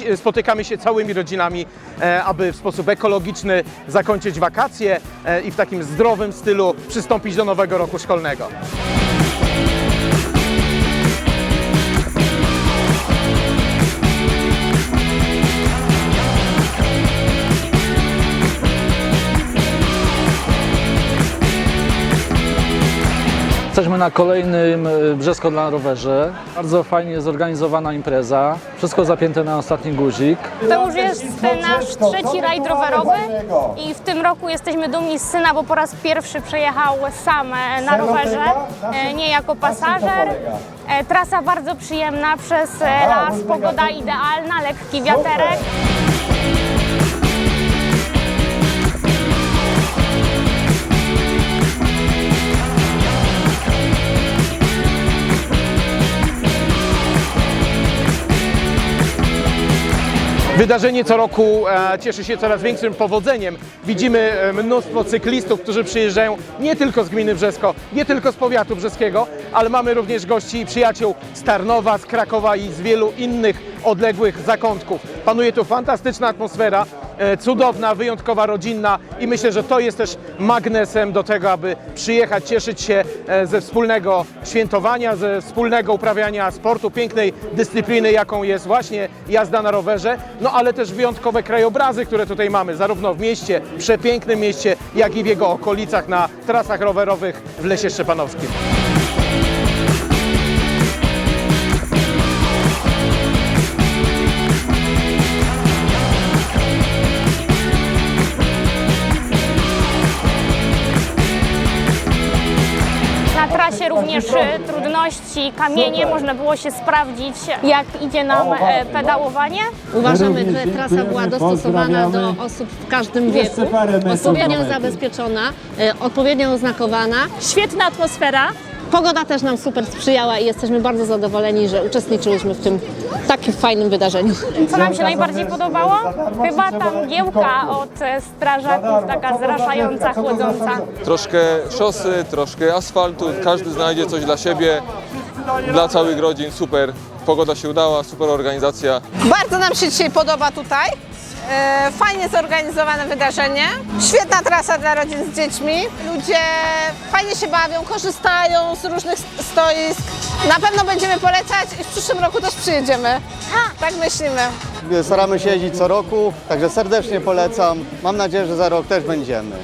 e, spotykamy się całymi rodzinami, e, aby w sposób ekologiczny zakończyć wakacje e, i w takim zdrowym stylu przystąpić do nowego roku szkolnego. Jesteśmy na kolejnym e, Brzesko dla rowerze. Bardzo fajnie zorganizowana impreza. Wszystko zapięte na ostatni guzik. To już jest nasz trzeci rajd rowerowy i w tym roku jesteśmy dumni z syna, bo po raz pierwszy przejechał sam e, na rowerze, e, nie jako pasażer. Trasa bardzo przyjemna, przez las, pogoda idealna, lekki wiaterek. Wydarzenie co roku e, cieszy się coraz większym powodzeniem. Widzimy e, mnóstwo cyklistów, którzy przyjeżdżają nie tylko z gminy Brzesko, nie tylko z powiatu brzeskiego, ale mamy również gości i przyjaciół z Tarnowa, z Krakowa i z wielu innych odległych zakątków. Panuje tu fantastyczna atmosfera, cudowna, wyjątkowa, rodzinna i myślę, że to jest też magnesem do tego, aby przyjechać, cieszyć się e, ze wspólnego świętowania, ze wspólnego uprawiania sportu, pięknej dyscypliny, jaką jest właśnie jazda na rowerze, no ale też wyjątkowe krajobrazy, które tutaj mamy, zarówno w mieście, przepięknym mieście, jak i w jego okolicach na trasach rowerowych w Lesie Szczepanowskim. Na trasie również e, trudności, kamienie, można było się sprawdzić, jak idzie nam e, pedałowanie. Uważamy, że trasa była dostosowana do osób w każdym wieku, odpowiednio zabezpieczona, e, odpowiednio oznakowana. Świetna atmosfera. Pogoda też nam super sprzyjała i jesteśmy bardzo zadowoleni, że uczestniczyłyśmy w tym takim fajnym wydarzeniu. Co nam się najbardziej podobało? Chyba ta mgiełka od strażaków, taka zraszająca, chłodząca. Troszkę szosy, troszkę asfaltu, każdy znajdzie coś dla siebie, dla całych rodzin, super. Pogoda się udała, super organizacja. Bardzo nam się dzisiaj podoba tutaj. E, Fajnie zorganizowane wydarzenie. Świetna trasa dla rodzin z dziećmi. Ludzie fajnie się bawią, korzystają z różnych stoisk. Na pewno będziemy polecać i w przyszłym roku też przyjedziemy. Tak myślimy. Staramy się jeździć co roku, także serdecznie polecam. Mam nadzieję, że za rok też będziemy.